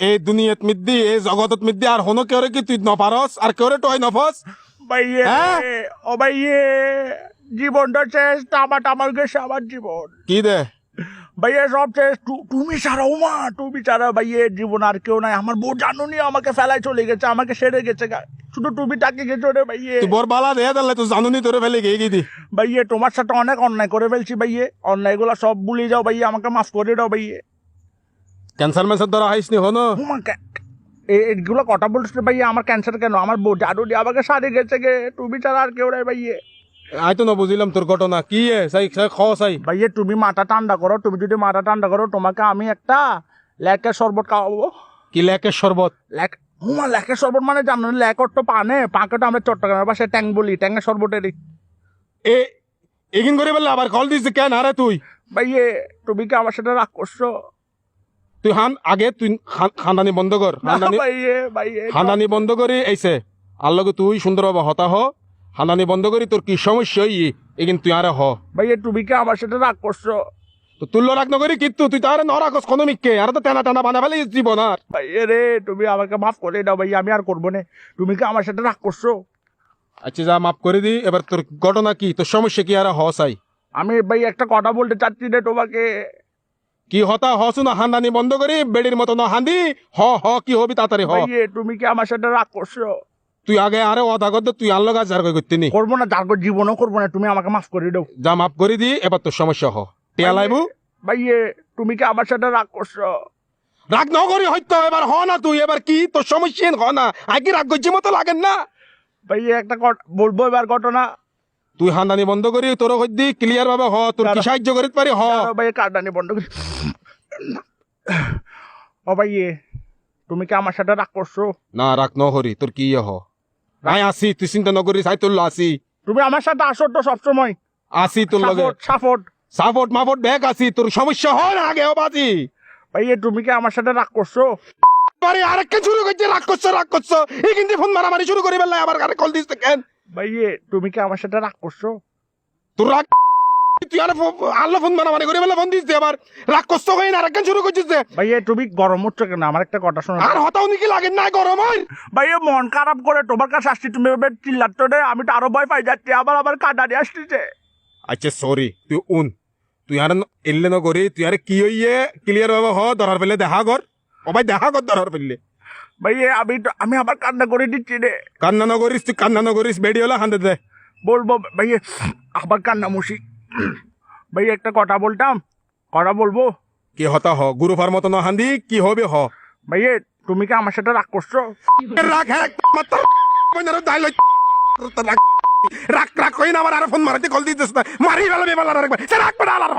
এই দুনিয়াত মিদ্দি এই জগতত মিদ্দি আর হনো কেউরে কি তুই নপারস আর কেউরে টয় নফস ভাইয়ে হ্যাঁ? ও ভাইয়ে জীবনটা শেষ টামা টামার গেছে আমার জীবন কি দে? ভাইয়া সব শেষ তু- তুমি ছাড়া মা তুমি ছাড়া ভাইয়ে জীবন আর কেউ নাই। আমার বউ জানুনি আমাকে ফেলায় চলে গেছে আমাকে সেরে গেছে গা। শুধু তুমি টাকে গেছো রে ভাইয়ে বর বালা দে তাহলে তুই জানুনি তোরে ফেলে গিয়ে গিয়ে দি। ভাইয়ে তোমার সাথে অনেক অন্যায় করে ফেলছি ভাইয়ে অন্যায়গুলো সব ভুলে যাও ভাইয়ে আমাকে মাফ করে দাও ভাইয়ে ক্যান্সার ম্যান্সার ধরা হাইস নি। হনো এগুলো কথা বলছো ভাইয়া আমার ক্যান্সার কেন? আমার বউ জানুনি আমাকে সারে গেছে গে। তুমি ছাড়া আর কেউ নাই ভাইয়ে। আই তো না বুঝিলাম তোর ঘটনা। কি সাই সাই খ সাই। ভাইয়ে তুমি মাথা ঠান্ডা করো তুমি যদি মাথা ঠান্ডা করো তোমাকে আমি একটা লেকের শরবত খাওয়াবো। কি লেকের শরবত? লেক হুমা লেকের শরবত মানে জানো না, লেকর তো পানে পাঁকে তো আমরা চট্টগ্রামের পাশে ট্যাং বলি ট্যাংয়ের শরবতেরই। এ এগিন করে বললে আবার কল দিস কেন? আরে তুই। ভাইয়ে তুমি কি আমার সাথে রাগ করছ? তুই হান আগে তুই খান- খানদানি বন্ধ কর। না, খানদানি বন্ধ করি এইছে। আর লগে তুই সুন্দরভাবে হতা হ। হানানি বন্ধ করি তোর কি সমস্যা ই? এগিন তুই আরে হ। ভাইয়ে তুমি কি আমার সাথে রাগ করছ? তো তুল্য রাখ নগরি কিন্তু তুই তারে নরাকস কোনো মিককে আর তো টানা টানা বানা ফেলে জীবন আর। ভাইয়ে রে তুমি আমাকে মাফ করে দাও ভাইয়া আমি আর করব না। তুমি কি আমার সাথে রাগ করছ? আচ্ছা যা মাফ করে দি। এবার তোর ঘটনা কি? তোর সমস্যা কি আর হ চাই আমি ভাই একটা কথা বলতে চাচ্ছি রে তোমাকে। কি হতা? হ শুনো হান্দানি বন্ধ করি বেড়ির মতো না হান্দি হ হ কি হবি তাড়াতাড়ি হ। ভাইয়ে তুমি কি আমার সাথে রাগ করছ? তুই আগে আরে অদা করতে তুই আনলো লগা যার করতে নি। করব না যার জীবনও করব না তুমি আমাকে মাফ করে দাও। যা মাফ করে দি এবার তোর সমস্যা হ। টিয়া লাইবু? ভাইয়ে তুমি কি আমার সাথে রাগ করছ? রাগ ন করি হয়তো এবার হ না তুই এবার কি? তোর সমস্যা হ না। আগে রাগ করছি মতো লাগেন না। ভাইয়ে একটা বলব এবার ঘটনা। তুই হান্দানি বন্ধ করি তোর হইদি ক্লিয়ার ভাবে হ তোর কি সাহায্য করিতে পারি? হ। ভাই কাটানি বন্ধ করি। ও ভাইয়ে তুমি কি আমার সাথে রাগ করছ? না রাগ ন হরি তোর কি ইয়ে হ? আই আসি তুই চিন্তা নকরিস আই তোর আসি। তুমি আমার সাথে আসো তো সবসময়। আসি তোর লগে। Support support. মাপোর্ট ব্যাগ আসি তোর সমস্যা হয় না আগে ও বাজি। ভাইয়ে তুমি কি আমার সাথে রাগ করছ? আরে আরেকটা শুরু করছে রাগ করছ রাগ করছ। এই কিন্তু ফোন মারামারি শুরু করি বেলা আবার আরে কল দিস কেন? ভাইয়ে তুমি কি আমার সাথে রাগ করছ? তোর রাগ তুই আরে আল্লাহ ফোন মারামারি করি বেলা ফোন দিস দে আবার। রাগ করছ হয় না আরেকটা শুরু করছিস যে ভাইয়ে তুমি গরম হচ্ছ কেন? আমার একটা কথা শোনো। আর হতাও নাকি লাগে? না গরম হয় ভাইয়ে মন খারাপ করে তোমার কাছে আসছি তুমি এবার চিল্লাচ্ছ রে। আমি তো আরও ভয় পাই যাচ্ছি আবার আবার কাটানি আসতেছে আচ্ছা সরি তুই উন। তুই আর এলে নগরি তুই আর কি হইয়ে? ক্লিয়ার ভাবে হ ধরার পেলে দেখা কর। ও ভাই দেখা কর ধরার পেলে। ভাইয়ে আমি তো আমি আবার কান্না করে দিচ্ছি রে। কান্না নগরিস তুই কান্না নগরিস বেডি হলে হান্দে দে। বলব ভাইয়ে আবার কান্না মুশি। ভাইয়ে একটা কথা বলতাম কথা বলব? কি হতা হ গুরুফার মতো না হান্দি কি হবে হ? ভাইয়ে তুমি কি আমার সাথে রাগ করছ? রাগ হ্যাঁ রাগ রাগ কই না আমার আর ফোন মারতে কল দিতেছ না। মারি বেলা বেলা সে রাগ পড়া আলার